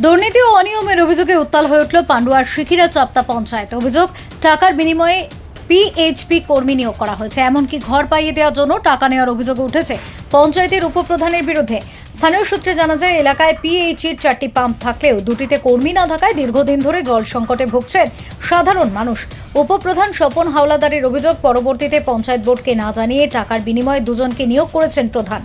দুর্নীতি ও অনিয়মের অভিযোগে উত্তাল হয়ে উঠল পান্ডুয়ার শিখিরা চাপ্তা পঞ্চায়েত। অভিযোগ, টাকার বিনিময়ে পিএইচপি কর্মী নিয়োগ করা হয়েছে। এমনকি ঘর পাইয়ে দেওয়ার জন্য টাকা নেওয়ার অভিযোগ উঠেছে পঞ্চায়েতের উপপ্রধানের বিরুদ্ধে। স্থানীয় সূত্রে জানা যায়, এলাকায় পিএইচির চারটি পাম্প থাকলেও দুটিতে কর্মী না থাকায় দীর্ঘদিন ধরে জল সংকটে ভুগছেন সাধারণ মানুষ। উপপ্রধান স্বপন হাওলাদারের অভিযোগ, পরবর্তীতে পঞ্চায়েত বোর্ডকে না জানিয়ে টাকার বিনিময়ে দুজনকে নিয়োগ করেছেন প্রধান।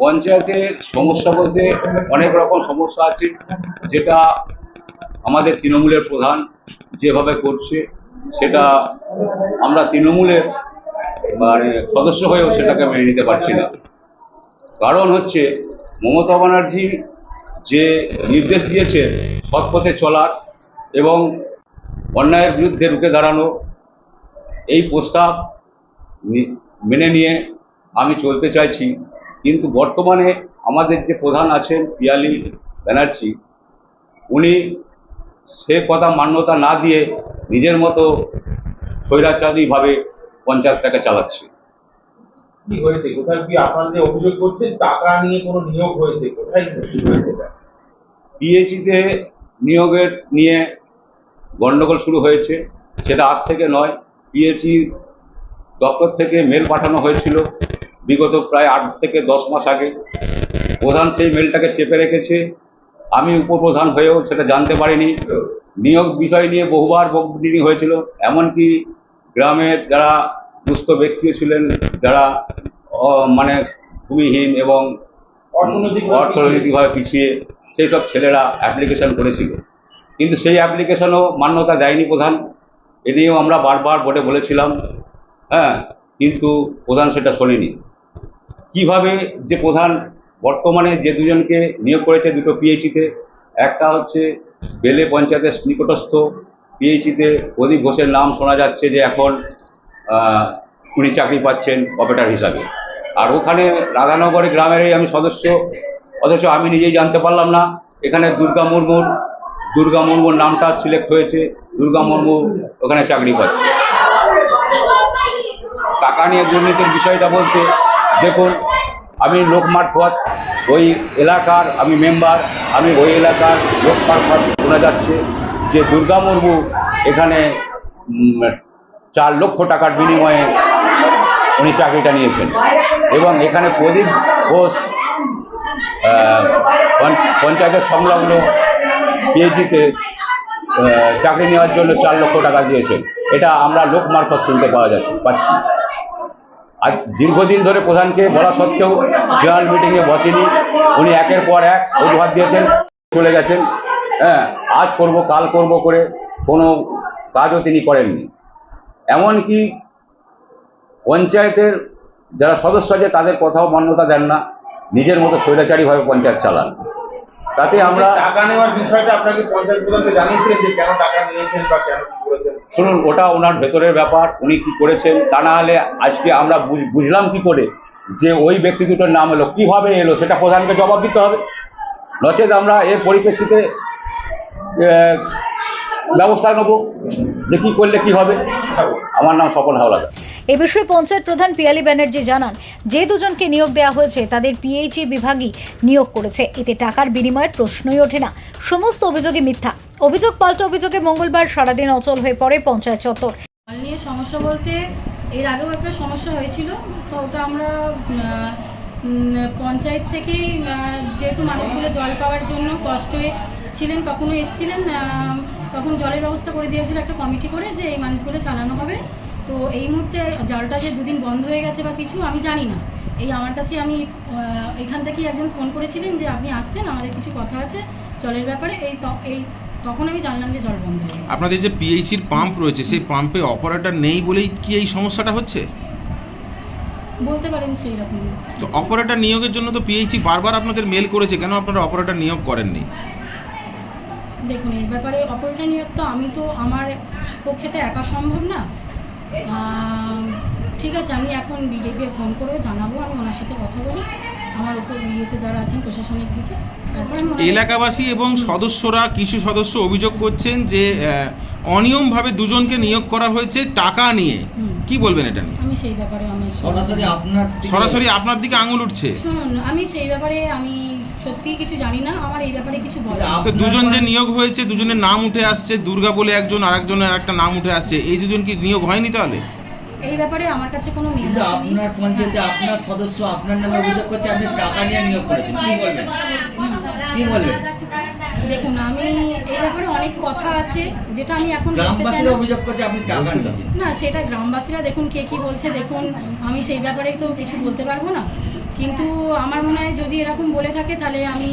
পঞ্চায়েতের সমস্যা বলতে অনেক রকম সমস্যা আছে। যেটা আমাদের তৃণমূলের প্রধান যেভাবে করছে, সেটা আমরা তৃণমূলের মানে সদস্য হয়েও সেটাকে মেনে নিতে পারছি না। কারণ হচ্ছে মমতা ব্যানার্জি যে নির্দেশ দিয়েছে সৎ পথে চলার এবং অন্যায়ের বিরুদ্ধে রুখে দাঁড়ানো, এই প্রস্তাব মেনে নিয়ে আমি চলতে চাইছি। কিন্তু বর্তমানে আমাদের যে প্রধান আছেন পিয়ালি ব্যানার্জি উনি সে কথা মান্যতা না দিয়ে নিজের মতো স্বৈরাচারীভাবে পঞ্চায়েতটাকে চালাচ্ছে। কি হয়েছে? কোথায় কি আপনারা যে অভিযোগ করছেন টাকা নিয়ে কোনো নিয়োগ হয়েছে? কোথায় কি হয়েছে? এটা? পিএইচিতে নিয়োগের নিয়ে গণ্ডগোল শুরু হয়েছে সেটা আজ থেকে নয়। পিএইচি দপ্তর থেকে মেল পাঠানো হয়েছিল। বিগত প্রায় আট থেকে দশ মাস আগে প্রধান সেই মেলটাকে চেপে রেখেছে। আমি উপপ্রধান হয়েও সেটা জানতে পারিনি। নিয়োগ বিষয় নিয়ে বহুবার বকবিনি হয়েছিল। এমনকি গ্রামের যারা দুস্থ ব্যক্তিও ছিলেন যারা মানে ভূমিহীন এবং অর্থনৈতিক অর্থনৈতিকভাবে পিছিয়ে সেই সব ছেলেরা অ্যাপ্লিকেশন করেছিল। কিন্তু সেই অ্যাপ্লিকেশনও মান্যতা দেয়নি প্রধান। এ নিয়েও আমরা বারবার বোর্ডে বলেছিলাম। হ্যাঁ কিন্তু প্রধান সেটা শোনেনি। কীভাবে যে প্রধান বর্তমানে যে দুজনকে নিয়োগ করেছে দুটো পিএইচিতে একটা হচ্ছে বেলে পঞ্চায়েতের নিকটস্থ পিএইচিতে প্রদীপ ঘোষের নাম শোনা যাচ্ছে যে এখন উনি চাকরি পাচ্ছেন অপারেটার হিসাবে। আর ওখানে রাধানগরে গ্রামেরই আমি সদস্য, অথচ আমি নিজেই জানতে পারলাম না, এখানে দুর্গা মুর্মুর দুর্গা মুর্মুর নামটা সিলেক্ট হয়েছে, দুর্গা মুর্মু ওখানে চাকরি পাচ্ছে। টাকা নিয়ে দুর্নীতির বিষয়টা বলতে দেখুন, আমি লোক মারফত, ওই এলাকার আমি মেম্বার, আমি ওই এলাকার লোক মারফত শোনা যাচ্ছে যে দুর্গা মুর্মু এখানে চার লক্ষ টাকার বিনিময়ে উনি চাকরিটা নিয়েছেন। এবং এখানে প্রদীপ ঘোষ পঞ্চায়েতের সংলগ্ন পিএইচিতে চাকরি নেওয়ার জন্য চার লক্ষ টাকা দিয়েছেন। এটা আমরা লোক মারফত শুনতে পাওয়া যাচ্ছে, পাচ্ছি। আর দীর্ঘদিন ধরে প্রধানকে বলা সত্ত্বেও জেনারেল মিটিংয়ে বসেনি। উনি একের পর এক অজুহাত দিয়েছেন, চলে গেছেন। হ্যাঁ আজ করব, কাল করব করে কোনো কাজও তিনি করেননি। এমনকি পঞ্চায়েতের যারা সদস্য আছে, তাদের কথাও মান্যতা দেন না। নিজের মতো স্বৈরাচারীভাবে পঞ্চায়েত চালান। তাতে আমরা টাকা নেওয়ার বিষয়টা আপনাকে পঞ্চায়েত প্রধানকে জানিয়েছিলেন যে কেন টাকা নিয়েছেন বা কেন কি করেছেন? শুনুন ওটা ওনার ভেতরের ব্যাপার উনি কি করেছেন তা না হলে আজকে আমরা বুঝ- বুঝলাম কি করে যে ওই ব্যক্তি দুটোর নাম এলো কীভাবে এলো সেটা প্রধানকে জবাব দিতে হবে। নচেত আমরা এর পরিপ্রেক্ষিতে ব্যবস্থা নেব যে কি করলে কি হবে। আমার নাম স্বপন হাওলাদার। এ বিষয়ে পঞ্চায়েত প্রধান পিয়ালি ব্যানার্জি জানান যে দুজনকে নিয়োগ দেওয়া হয়েছে তাদের পিএইচই বিভাগই নিয়োগ করেছে। এতে টাকার বিনিময়ের প্রশ্নই ওঠে না। সমস্ত অভিযোগে মিথ্যা। অভিযোগ পাল্টা অভিযোগে মঙ্গলবার সারাদিন অচল হয়ে পড়ে পঞ্চায়েত চত্বর। নিয়ে সমস্যা বলতে এর আগেও একটা সমস্যা হয়েছিল। তো ওটা আমরা পঞ্চায়েত থেকেই যেহেতু মানুষগুলো জল পাওয়ার জন্য কষ্টে ছিলেন কখনো এসেছিলেন তখন জলের ব্যবস্থা করে দিয়েছিল একটা কমিটি করে যে এই মানুষগুলো চালানো হবে। তো এই মুহূর্তে জলটা যে দুদিন বন্ধ হয়ে গেছে বা কিছু আমি জানি না। এই আমার কাছে আমি এখান থেকেই একজন ফোন করেছিলেন যে আপনি আসছেন আমাদের কিছু কথা আছে জলের ব্যাপারে। এই এই তখন আমি জানলাম যে জল বন্ধ হয়ে গেছে। আপনাদের যে পিএইচির পাম্প রয়েছে সেই পাম্পে অপারেটর নেই বলেই কি এই সমস্যাটা হচ্ছে? বলতে পারেন সেই রকম। তো অপারেটর নিয়োগের জন্য তো পিএইচি বারবার আপনাদের মেল করেছে কেন আপনারা অপারেটর নিয়োগ করেননি? দেখুন এই ব্যাপারে অপারেটর নিয়োগ তো আমি তো আমার পক্ষে তো একা সম্ভব না। ঠিক আছে আমি এখন বিডিওকে ফোন করে জানাব আমি ওনার সাথে কথা বলি। আমার উপর বিডিওতে যারা আছেন প্রশাসনিক দিকে তারপর এলাকাবাসী এবং সদস্যরা কিছু সদস্য অভিযোগ করছেন যে অনিয়মভাবে দুজনকে নিয়োগ করা হয়েছে টাকা নিয়ে। হুম। কি বলবেন এটা নিয়ে? আমি সেই ব্যাপারে আমি সরাসরি আপনার সরাসরি আপনার দিকে আঙুল উঠছে। শুনুন আমি সেই ব্যাপারে আমি সত্যি কিছু জানি না আমার এই ব্যাপারে কিছু বলার দুজন যে নিয়োগ হয়েছে দুজনের নাম উঠে আসছে দুর্গা বলে একজন আরেকজনের একটা নাম উঠে আসছে এই দুজন কি নিয়োগ হয়নি তাহলে? এই ব্যাপারে আমার কাছে কোনো মেল কিন্তু আপনার পঞ্চায়েতে আপনার সদস্য আপনার নামে অভিযোগ করছে আপনি টাকা নিয়ে নিয়োগ করেছেন। কি বলবেন? কি বলবেন? দেখুন আমি এই ব্যাপারে অনেক কথা আছে যেটা আমি এখন গ্রামবাসীরা অভিযোগ করছে আপনি টাকা নিয়েছেন। না সেটা গ্রামবাসীরা দেখুন কে কি বলছে দেখুন আমি সেই ব্যাপারে তো কিছু বলতে পারব না। কিন্তু আমার মনে হয় যদি এরকম বলে থাকে তাহলে আমি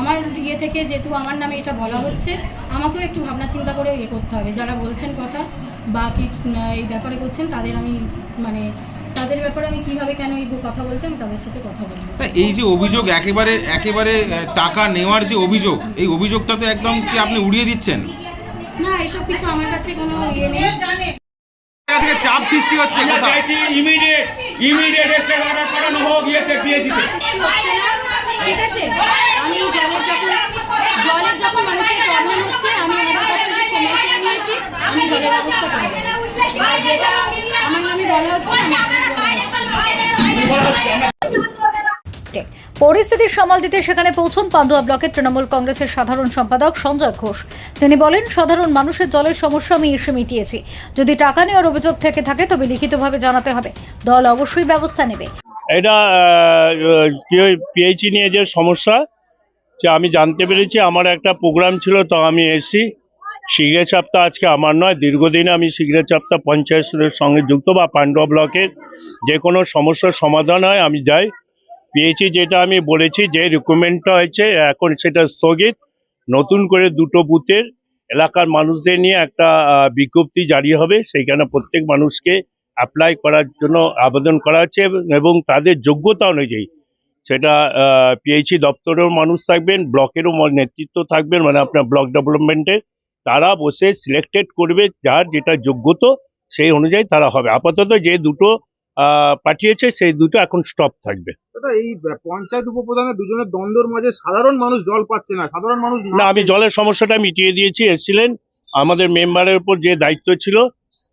আমার ইয়ে থেকে যেহেতু আমার নামে এটা বলা হচ্ছে আমাকেও একটু ভাবনা চিন্তা করে ইয়ে করতে হবে। যারা বলছেন কথা বা কিছু এই ব্যাপারে করছেন তাদের আমি মানে তাদের ব্যাপারে আমি কীভাবে কেন এই কথা বলছি আমি তাদের সাথে কথা বলব। তা এই যে অভিযোগ একেবারে একেবারে টাকা নেওয়ার যে অভিযোগ এই অভিযোগটা তো একদম কি আপনি উড়িয়ে দিচ্ছেন? না এসব কিছু আমার কাছে কোনো ইয়ে নেই। থেকে চাপ সৃষ্টি হচ্ছে কোথাও? ইমিডিয়েট ইমিডিয়েট স্টেট অর্ডার পাঠানো হোক ইয়েতে পিএইচিতে কিছু হচ্ছে না, ঠিক আছে। আমি জলের জলের যখন মানুষের প্রবলেম হচ্ছে আমি ওনাদের কাছ থেকে সময় চেয়ে নিয়েছি। আমি জলের ব্যবস্থা করে আর যেটা আমার নামে বলা হচ্ছে বলা পরিস্থিতি সামাল দিতে সেখানে পৌঁছন পান্ডুয়া ব্লকের তৃণমূল কংগ্রেসের সাধারণ সম্পাদক সঞ্জয় ঘোষ। তিনি বলেন, সাধারণ মানুষের জলের সমস্যা আমি এসে মিটিয়েছি। যদি টাকা নেওয়ার অভিযোগ থেকে থাকে, তবে লিখিতভাবে জানাতে হবে। দল অবশ্যই ব্যবস্থা নেবে। এটা পিএইচি নিয়ে যে সমস্যা, যে আমি জানতে পেরেছি, আমার একটা প্রোগ্রাম ছিল, তো আমি এসি সিগড়ে চাপটা আজকে আমার নয়, দীর্ঘদিন আমি সিগড়ে চাপটা পঞ্চায়েতের সঙ্গে যুক্ত বা পান্ডুয়া ব্লকের যে কোনো সমস্যার সমাধান হয়, আমি যাই। পিএইচি যেটা আমি বলেছি, যে রিকমেন্ডটা হয়েছে, এখন সেটা স্থগিত। নতুন করে দুটো বুথের এলাকার মানুষদের নিয়ে একটা বিজ্ঞপ্তি জারি হবে, সেইখানে প্রত্যেক মানুষকে অ্যাপ্লাই করার জন্য আবেদন করা হচ্ছে এবং- তাদের যোগ্যতা অনুযায়ী সেটা পিএইচি দপ্তরেও মানুষ থাকবেন, ব্লকেরও নেতৃত্ব থাকবেন মানে আপনার ব্লক ডেভেলপমেন্টের। তারা বসে সিলেক্টেড করবে, যার যেটা যোগ্যতা সেই অনুযায়ী তারা হবে। আপাতত যে দুটো পাঠিয়েছে সেই দুটো এখন স্টপ থাকবে। এই পঞ্চায়েত উপপ্রধানের দুজনের দ্বন্দ্বের মাঝে সাধারণ মানুষ জল পাচ্ছে না সাধারণ মানুষ না আমি জলের সমস্যাটা মিটিয়ে দিয়েছি এসেছিলেন। আমাদের মেম্বারের উপর যে দায়িত্ব ছিল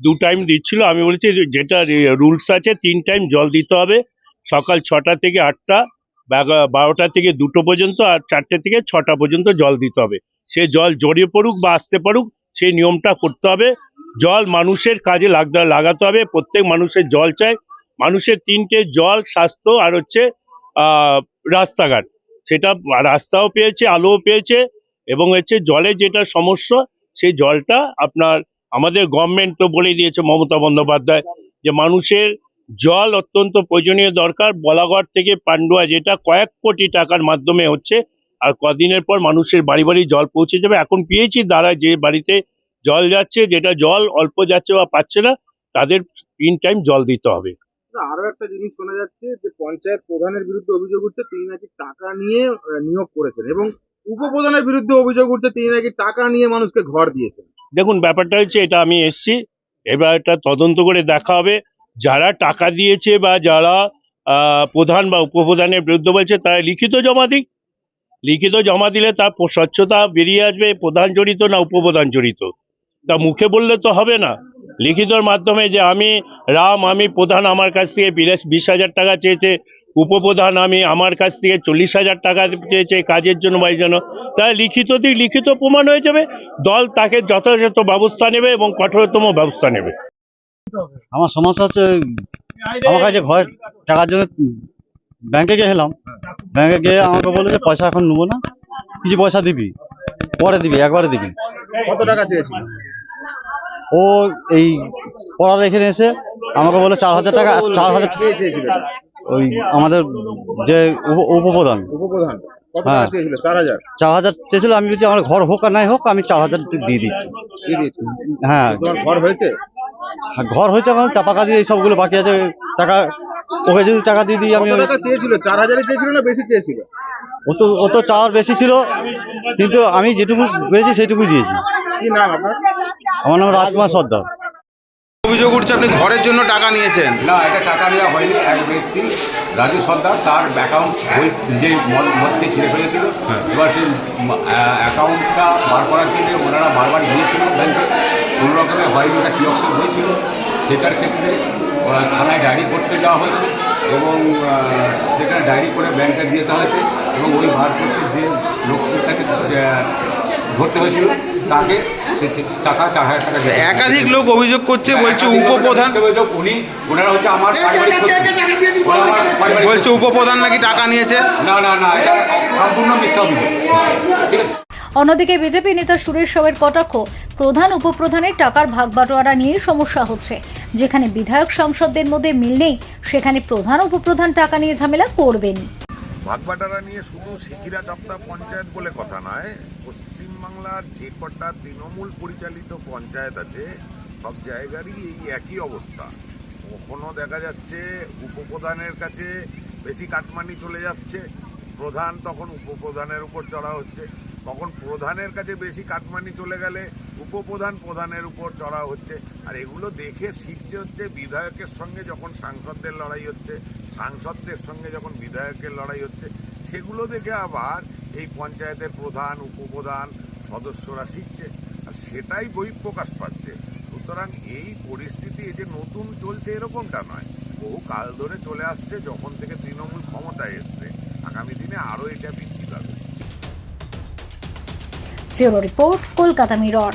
দু টাইম দিচ্ছিল। আমি বলেছি যেটা রুলস আছে তিন টাইম জল দিতে হবে। সকাল ছটা থেকে আটটা বারোটা থেকে দুটো পর্যন্ত আর চারটে থেকে ছটা পর্যন্ত জল দিতে হবে। সে জল জড়িয়ে পড়ুক বা আসতে পারুক সেই নিয়মটা করতে হবে। জল মানুষের কাজে লাগতে লাগাতে হবে। প্রত্যেক মানুষের জল চাই। মানুষের তিনটে জল, স্বাস্থ্য আর হচ্ছে রাস্তাঘাট। সেটা রাস্তাও পেয়েছে, আলোও পেয়েছে এবং হচ্ছে জলের যেটা সমস্যা, সেই জলটা আপনার, আমাদের গভর্নমেন্ট তো বলে দিয়েছে মমতা বন্দ্যোপাধ্যায় যে মানুষের জল অত্যন্ত প্রয়োজনীয় দরকার। বলাগড় থেকে পান্ডুয়া যেটা কয়েক কোটি টাকার মাধ্যমে হচ্ছে, আর কদিনের পর মানুষের বাড়ি বাড়ি জল পৌঁছে যাবে। এখন পেয়েছি দ্বারা যে বাড়িতে জল যাচ্ছে যেটা জল অল্প যাচ্ছে বা পাচ্ছে না তাদের তিন টাইম জল দিতে হবে। আরও একটা জিনিস শোনা যাচ্ছে যে পঞ্চায়েত প্রধানের বিরুদ্ধে অভিযোগ উঠছে তিনি নাকি টাকা নিয়ে নিয়োগ করেছেন এবং উপপ্রধানের বিরুদ্ধে অভিযোগ উঠছে তিনি নাকি টাকা নিয়ে মানুষকে ঘর দিয়েছেন। দেখুন ব্যাপারটা হচ্ছে এটা আমি এসছি এবার এটা তদন্ত করে দেখা হবে। যারা টাকা দিয়েছে বা যারা প্রধান বা উপপ্রধানের বিরুদ্ধে বলছে তারা লিখিত জমা দিক। লিখিত জমা দিলে তার স্বচ্ছতা বেরিয়ে আসবে প্রধান জড়িত না উপপ্রধান জড়িত। তা মুখে বললে তো হবে না। লিখিতর মাধ্যমে যে আমি রাম আমি প্রধান আমার কাছ থেকে বিরাশ বিশ হাজার টাকা চেয়েছে উপপ্রধান আমি আমার কাছ থেকে চল্লিশ হাজার টাকা চেয়েছে কাজের জন্য বা এই জন্য। তাহলে লিখিত দিক লিখিত প্রমাণ হয়ে যাবে দল তাকে যথাযথ ব্যবস্থা নেবে এবং কঠোরতম ব্যবস্থা নেবে। আমার সমস্যা হচ্ছে আমার কাছে ঘর টাকার জন্য ব্যাংকে গেছিলাম ব্যাংকে গিয়ে আমাকে বলল যে পয়সা এখন নেব না কিছু পয়সা দিবি পরে দিবি একবারে দিবি। কত টাকা চেয়েছিল ও এই পড়া রেখে এসে আমাকে বলে চার হাজার টাকা চার হাজার ওই আমাদের যে উপ- উপপ্রধান। উপপ্রধান। হ্যাঁ। চার হাজার? চেয়েছিল আমি যদি আমার ঘর হোক আর নাই হোক আমি চার হাজার দিয়ে দিচ্ছি। হ্যাঁ। ঘর হয়েছে? ঘর হয়েছে এখন চাপাকা দিয়ে এই সবগুলো বাকি আছে। টাকা ওকে যদি টাকা দিয়ে দিই আমি চেয়েছিল? চার হাজারে চেয়েছিল না বেশি চেয়েছিল? ও তো ও তো চাওয়ার বেশি ছিল কিন্তু আমি যেটুকু পেয়েছি সেইটুকুই দিয়েছি। কি নাম আপনার? আমার নাম রাজকুমার সর্দার। অভিযোগ উঠছে আপনি ঘরের জন্য টাকা নিয়েছেন। না এটা টাকা নেওয়া হয়নি। এক ব্যক্তি রাজু সর্দার তার অ্যাকাউন্ট বই যে মদকে ছিঁড়ে ফেলেছিল। এবার সেই অ্যাকাউন্টটা বার করার জন্য ওনারা বারবার গিয়েছিল ব্যাংকে। কোনো রকমে হয়নি ওটা কিয়ক্সের হয়েছিল সেটার ক্ষেত্রে ওরা থানায় ডায়েরি করতে যাওয়া হয়েছে এবং সেখানে ডায়েরি করে ব্যাংকে দিয়ে দেওয়া হয়েছে এবং ওই বার করতে যে লোকটাকে ধরতে হয়েছিল তাকে টাকা চার হাজার টাকা একাধিক লোক অভিযোগ করছে বলছে উপপ্রধান উনি ওনারা হচ্ছে আমার বলছে উপপ্রধান নাকি টাকা নিয়েছে? না না না এটা সম্পূর্ণ মিথ্যা অভিযোগ। ঠিক আছে? অন্যদিকে বিজেপি নেতা সুরেশ সাউয়ের কটাক্ষ প্রধান উপপ্রধানের টাকার ভাগ বাটোয়ারা নিয়ে সমস্যা হচ্ছে। যেখানে বিধায়ক সাংসদদের মধ্যে মিল নেই সেখানে প্রধান উপপ্রধান টাকা নিয়ে ঝামেলা করবেন ভাগবাটারা নিয়ে শুধু সিকিরা চাপ্তা পঞ্চায়েত বলে কথা নয় পশ্চিমবাংলার যে কটা তৃণমূল পরিচালিত পঞ্চায়েত আছে, সব জায়গারই এই একই অবস্থা। কখনো দেখা যাচ্ছে উপপ্রধানের কাছে বেশি কাটমানি চলে যাচ্ছে, প্রধান তখন উপপ্রধানের উপর চড়া হচ্ছে। তখন প্রধানের কাছে বেশি কাটমানি চলে গেলে উপপ্রধান প্রধানের উপর চড়া হচ্ছে। আর এগুলো দেখে শিখছে হচ্ছে বিধায়কের সঙ্গে যখন সাংসদদের লড়াই হচ্ছে, সাংসদদের সঙ্গে যখন বিধায়কের লড়াই হচ্ছে, সেগুলো দেখে আবার এই পঞ্চায়েতের প্রধান, উপপ্রধান সদস্যরা শিখছে আর সেটাই বই বহিঃপ্রকাশ পাচ্ছে। সুতরাং এই পরিস্থিতি এই যে নতুন চলছে এরকমটা নয়। বহু কাল ধরে চলে আসছে যখন থেকে তৃণমূল ক্ষমতায় এসছে। আগামী দিনে আরও এটা বৃদ্ধি পাবে। Report Kolkata mirror.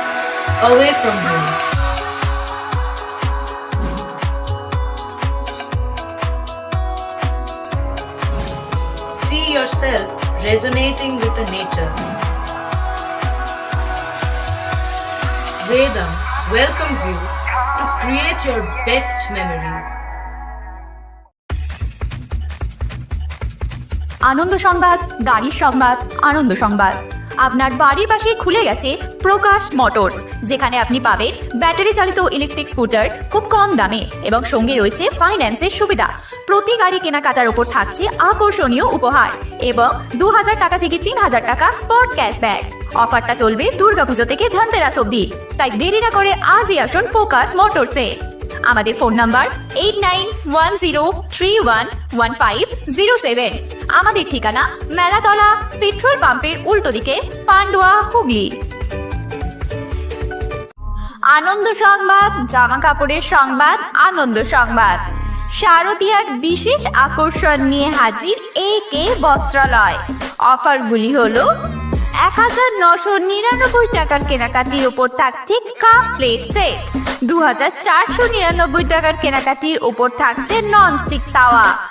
away from home. See yourself resonating with the nature. Vedam welcomes you to create your best memories. আনন্দ সংবাদ গাড়ির সংবাদ আনন্দ সংবাদ আপনার বাড়ির পাশেই খুলে গেছে প্রকাশ মোটরস, যেখানে আপনি পাবেন ব্যাটারি চালিত ইলেকট্রিক স্কুটার খুব কম দামে এবং সঙ্গে রয়েছে ফাইন্যান্সের সুবিধা। প্রতি গাড়ি কেনাকাটার উপর থাকছে আকর্ষণীয় উপহার এবং দু হাজার টাকা থেকে তিন হাজার টাকা স্পট ক্যাশব্যাক। অফারটা চলবে দুর্গাপুজো থেকে ধনতেরাস অবধি। তাই দেরি না করে আজই আসুন ফোকাস মোটরসে। আমাদের phone number eight nine one zero three one one five zero seven. আমাদের ঠিকানা মেলাতলা পেট্রোল পাম্পের উল্টো দিকে, পান্ডুয়া, হুগলি। আনন্দ সংবাদ, জামা কাপড়ের সংবাদ, আনন্দ সংবাদ। শারদীয়ার বিশেষ আকর্ষণ নিয়ে হাজির এ কে বস্ত্রালয়। অফারগুলি হল, এক হাজার নশো নিরানব্বই টাকার কেনাকাটির ওপর থাকছে কাপ প্লেট সেট। দু হাজার চারশো নিরানব্বই টাকার কেনাকাটির ওপর থাকছে ননস্টিক তাওয়া।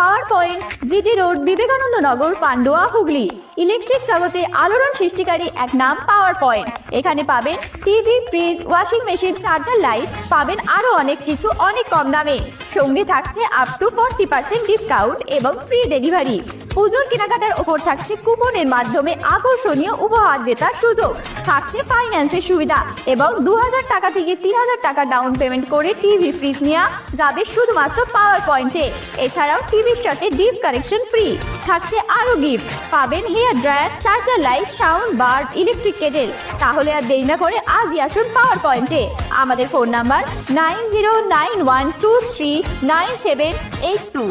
Power point GT road Vivekananda Nagar Pandua Hooghly electric জগতে আলোড়ন সৃষ্টিকারী এক নাম পাওয়ার পয়েন্ট এখানে পাবেন TV fridge washing machine charger light পাবেন আরও অনেক কিছু অনেক কম দামে। সঙ্গে থাকছে up to forty percent discount এবং ফ্রি ডেলিভারি পুজোর কেনাকাটার ওপর থাকছে কুপনের মাধ্যমে আকর্ষণীয় উপহার জেতার সুযোগ। থাকছে ফাইন্যান্সের সুবিধা এবং দু হাজার টাকা থেকে তিন হাজার টাকা ডাউন পেমেন্ট করে টিভি ফ্রিজ নেওয়া যাবে শুধুমাত্র পাওয়ার পয়েন্টে এছাড়াও টিভির সাথে ডিসকানেকশন ফ্রি থাকছে আরও গিফট। পাবেন hair dryer, charger light, sound bar, electric kettle. তাহলে আর দেরি না করে আজই আসুন পাওয়ার পয়েন্টে আমাদের phone number nine zero nine one two three nine seven eight two.